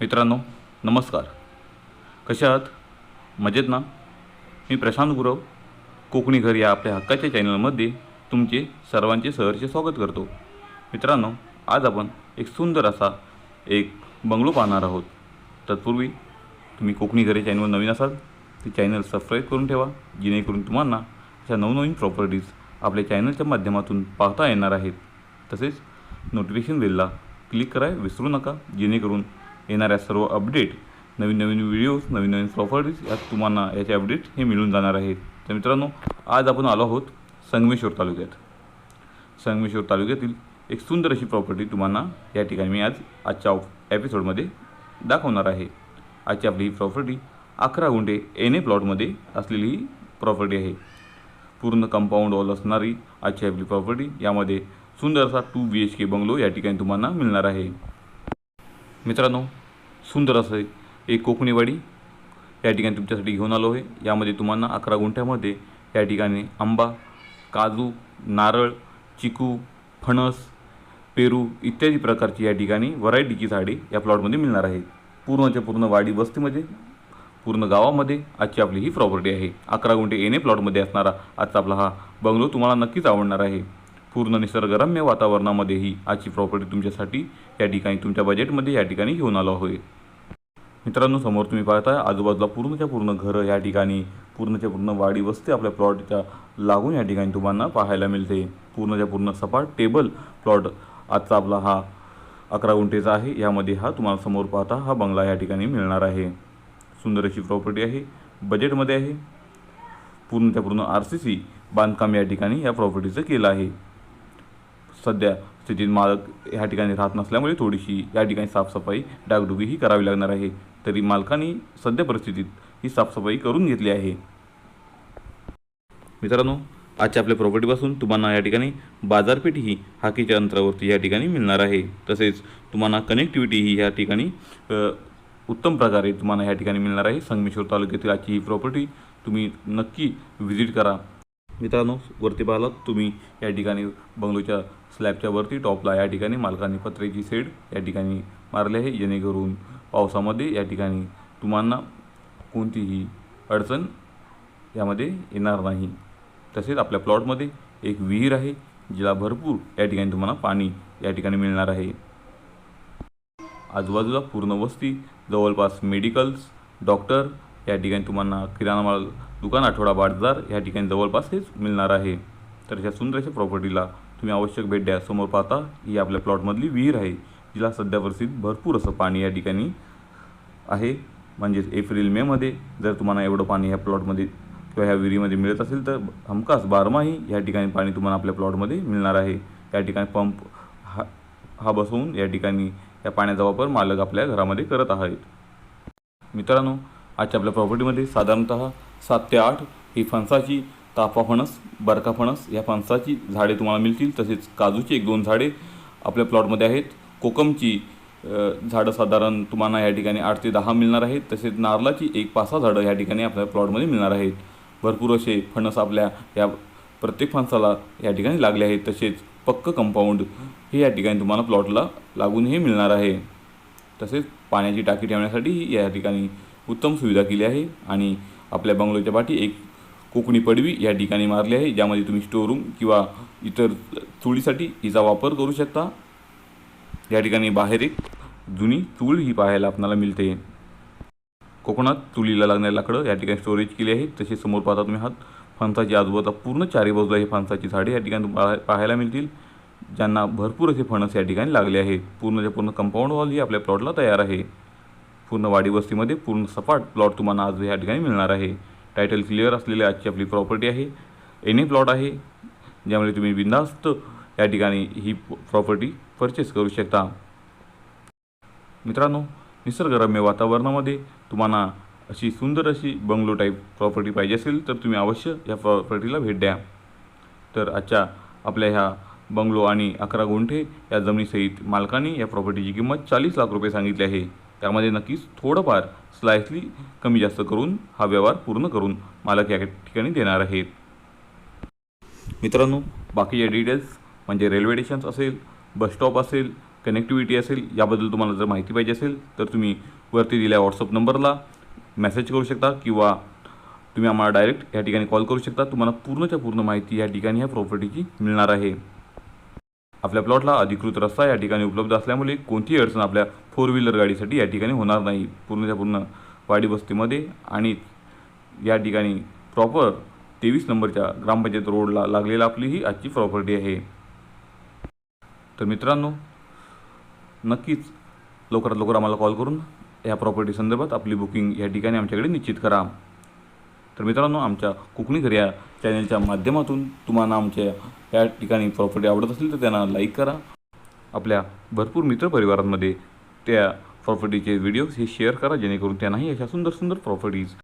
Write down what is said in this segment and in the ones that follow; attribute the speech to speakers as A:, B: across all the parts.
A: मित्रांनो नमस्कार. कशा आहात? मजेत ना? मी प्रशांत गुरव कोकणी घर या आपल्या हक्काच्या चॅनलमध्ये तुमचे सर्वांचे सहर्ष स्वागत करतो. मित्रांनो आज आपण एक सुंदर असा एक बंगलो पाहणार आहोत. तत्पूर्वी तुम्ही कोकणी घरे चॅनल नवीन असाल ते चॅनल सबस्क्राईब करून ठेवा जेणेकरून तुम्हाला अशा नवनवीन प्रॉपर्टीज आपल्या चॅनलच्या माध्यमातून पाहता येणार आहेत. तसेच नोटिफिकेशन बेलला क्लिक कराय विसरू नका जेणेकरून येणाऱ्या सर्व अपडेट नवीन नवीन व्हिडिओज नवीन नवीन प्रॉपर्टीज यात तुम्हाला याचे अपडेट हे मिळून जाणार आहेत. तर मित्रांनो आज आपण आलो आहोत संगमेश्वर तालुक्यात. संगमेश्वर तालुक्यातील एक सुंदर अशी प्रॉपर्टी तुम्हाला या ठिकाणी मी आज आजच्या एपिसोडमध्ये दाखवणार आहे. आजची आपली ही प्रॉपर्टी अकरा गुंठे एन ए प्लॉटमध्ये असलेली ही प्रॉपर्टी आहे. पूर्ण कंपाऊंड वॉल असणारी आजची आपली प्रॉपर्टी यामध्ये सुंदर असा two B H K bungalow या ठिकाणी तुम्हाला मिळणार आहे. मित्रांनो सुंदर असं एक कोकणीवाडी या ठिकाणी तुमच्यासाठी घेऊन आलो आहे. यामध्ये तुम्हाला अकरा गुंठ्यामध्ये या ठिकाणी आंबा काजू नारळ चिकू फणस पेरू इत्यादी प्रकारची या ठिकाणी व्हरायटीची झाडे या प्लॉटमध्ये मिळणार आहेत. पूर्णच्या पूर्ण वाडी वस्तीमध्ये पूर्ण गावामध्ये आजची आपली ही प्रॉपर्टी आहे. अकरा गुंठे एन ए प्लॉटमध्ये असणारा आजचा आपला हा बंगलो तुम्हाला नक्कीच आवडणार आहे. पूर्ण निसर्गरम्य वातावरणामध्ये ही आजची प्रॉपर्टी तुमच्यासाठी या ठिकाणी तुमच्या बजेटमध्ये या ठिकाणी घेऊन आलो होईल मित्रांनो समोर तुम्ही पाहताय आजूबाजूला पूर्णच्या पूर्ण घरं या ठिकाणी पूर्णच्या पूर्ण वाडी वस्ती आपल्या प्लॉटच्या लागून या ठिकाणी तुम्हाला पाहायला मिळते. पूर्णच्या पूर्ण सपाट टेबल प्लॉट आजचा आपला हा अकरा गुंठेचा आहे. यामध्ये हा तुम्हाला समोर पाहता हा बंगला या ठिकाणी मिळणार आहे. सुंदर अशी प्रॉपर्टी आहे. बजेटमध्ये आहे. पूर्णच्या पूर्ण आर सी सी बांधकाम या ठिकाणी या प्रॉपर्टीचं केलं आहे. सध्या स्थितीत मालक ह्या ठिकाणी राहत नसल्यामुळे थोडीशी या ठिकाणी साफसफाई डागडुगी ही करावी लागणार आहे. तरी मालकाने सध्या परिस्थितीत ही साफसफाई करून घेतली आहे. मित्रांनो आजच्या आपल्या प्रॉपर्टीपासून तुम्हाला या ठिकाणी बाजारपेठ ही हाकीच्या अंतरावरती या ठिकाणी मिळणार आहे. तसेच तुम्हाला कनेक्टिव्हिटी ही या ठिकाणी उत्तम प्रकारे तुम्हाला या ठिकाणी मिळणार आहे. संगमेश्वर तालुक्यातील आजची ही प्रॉपर्टी तुम्ही नक्की व्हिजिट करा. मित्रांनो वरती पाहिलात तुम्ही या ठिकाणी बंगलोच्या स्लॅबच्या वरती टॉपला या ठिकाणी मालकाने पत्र्याची सेड या ठिकाणी मारली आहे. जेणेकरून पावसामध्ये या ठिकाणी तुम्हाला कोणतीही अडचण यामध्ये येणार नाही. तसेच आपल्या प्लॉटमध्ये एक विहीर आहे जिला भरपूर या ठिकाणी तुम्हाला पाणी या ठिकाणी मिळणार आहे. आजूबाजूला पूर्ण वस्ती जवळपास मेडिकल्स डॉक्टर या ठिकाणी तुम्हाला किराणा माल दुकान आठवडा बाजार या ठिकाणी जवळपास हेच मिळणार आहे. तर ह्या सुंदरशा प्रॉपर्टीला तुम्ही आवश्यक भेट द्या. समोर पाहता ही आपल्या प्लॉटमधली विहीर आहे जिला सध्या परिस्थितीत भरपूर असं पाणी या ठिकाणी आहे. म्हणजेच एप्रिल मेमध्ये जर तुम्हाला एवढं पाणी ह्या प्लॉटमध्ये किंवा ह्या विहिरीमध्ये मिळत असेल तर हमखास बारमाही या ठिकाणी पाणी तुम्हाला आपल्या प्लॉटमध्ये मिळणार आहे. या ठिकाणी पंप हा हा बसवून या ठिकाणी या पाण्याचा वापर मालक आपल्या घरामध्ये करत आहेत. मित्रांनो आजच्या आपल्या प्रॉपर्टीमध्ये साधारणतः सात ते आठ ही फणसाची ताफा फणस बरका फणस या फणसाची झाडे तुम्हाला मिळतील. तसेच काजूची एक दोन झाडे आपल्या प्लॉटमध्ये आहेत. कोकमची झाडं साधारण तुम्हाला या ठिकाणी आठ ते दहा मिळणार आहेत. तसेच नारळाची एक पाच सहा झाडं या ठिकाणी आपल्या प्लॉटमध्ये मिळणार आहेत. भरपूर असे फणस आपल्या या प्रत्येक फणसाला या ठिकाणी लागले आहेत. तसेच पक्क कंपाऊंड हे या ठिकाणी तुम्हाला प्लॉटला लागून हे मिळणार आहे. तसेच पाण्याची टाकी ठेवण्यासाठी या ठिकाणी उत्तम सुविधा केली आहे. आणि आपल्या बंगलोच्या पाठी एक कोकणी पडवी या ठिकाणी मारली आहे ज्यामध्ये तुम्ही स्टोरूम किंवा इतर चुळीसाठी हिचा वापर करू शकता. या ठिकाणी बाहेर एक जुनी चूळ ही पाहायला आपल्याला मिळते. कोकणात चुलीला लागणारी लाकडं या ठिकाणी स्टोरेज केली आहे तसे समोर पाहता तुम्ही हात फणसाची आजूबाजूला पूर्ण चारी बाजूला हे फणसाची झाडे या ठिकाणी तुम्हाला पाहायला मिळतील. ज्यांना भरपूर असे फणस या ठिकाणी लागले आहे पूर्णच्या पूर्ण कंपाऊंड वॉल ही आपल्या प्लॉटला तयार आहे. पूर्ण वाडी वस्तीमध्ये पूर्ण सपाट प्लॉट तुम्हाला आज या ठिकाणी मिळणार आहे. टायटल क्लिअर असलेली आजची आपली प्रॉपर्टी आहे. एन ए प्लॉट आहे ज्यामुळे तुम्ही बिंदास्त या ठिकाणी ही प्रॉपर्टी परचेस करू शकता. मित्रांनो निसर्गरम्य वातावरणामध्ये तुम्हाला अशी सुंदर अशी बंगलो टाईप प्रॉपर्टी पाहिजे असेल तर तुम्ही अवश्य या प्रॉपर्टीला भेट द्या. तर आजच्या आपल्या ह्या बंगलो आणि अकरा गुंठे या जमिनीसहित मालकाने या प्रॉपर्टीची किंमत चाळीस लाख रुपये सांगितली आहे. त्यामध्ये नक्कीच थोडंफार स्लायसली कमी जास्त करून हा व्यवहार पूर्ण करून मालक या ठिकाणी देणार आहेत. मित्रांनो बाकीचे डिटेल्स म्हणजे रेल्वे स्टेशन्स असेल बस स्टॉप असेल कनेक्टिव्हिटी असेल याबद्दल तुम्हाला जर माहिती पाहिजे असेल तर तुम्ही वरती दिल्या व्हॉट्सअप नंबरला मेसेज करू शकता किंवा तुम्ही आम्हाला डायरेक्ट या ठिकाणी कॉल करू शकता. तुम्हाला पूर्णच्या पूर्ण माहिती या ठिकाणी ह्या प्रॉपर्टीची मिळणार आहे. आपल्या प्लॉटला अधिकृत रस्ता या ठिकाणी उपलब्ध असल्यामुळे कोणतीही अडचण आपल्या फोर व्हीलर गाडीसाठी या ठिकाणी होणार नाही. पूर्णच्या पूर्ण वाडी वस्तीमध्ये आणि या ठिकाणी प्रॉपर तेवीस नंबरच्या ग्रामपंचायत रोडला लागलेला आपली ही आजची प्रॉपर्टी आहे. तर मित्रांनो नक्कीच लवकरात लवकर आम्हाला कॉल करून या प्रॉपर्टी संदर्भात आपली बुकिंग या ठिकाणी आमच्याकडे निश्चित करा. तर मित्रांनो आमच्या कोकणी घर या चॅनलच्या माध्यमातून तुम्हाला आमच्या या ठिकाणी प्रॉपर्टी आवडत असेल तर त्यांना लाईक करा. आपल्या भरपूर मित्रपरिवारांमध्ये त्या प्रॉपर्टीचे व्हिडिओज हे शेअर करा जेणेकरून त्यांनाही अशा सुंदर सुंदर प्रॉपर्टीज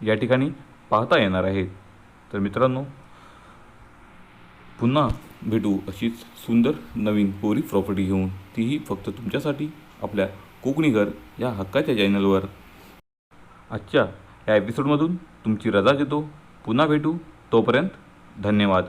A: या ठिकाणी पाहता येणार आहेत. तर मित्रांनो पुन्हा भेटू अशीच सुंदर नवीन कोरी प्रॉपर्टी घेऊन. तीही फक्त तुमच्यासाठी आपल्या कोकणी घर या हक्काच्या चॅनलवर आजच्या या एपिसोडमधून तुमची रजा देतो पुन्हा भेटू. तोपर्यंत धन्यवाद.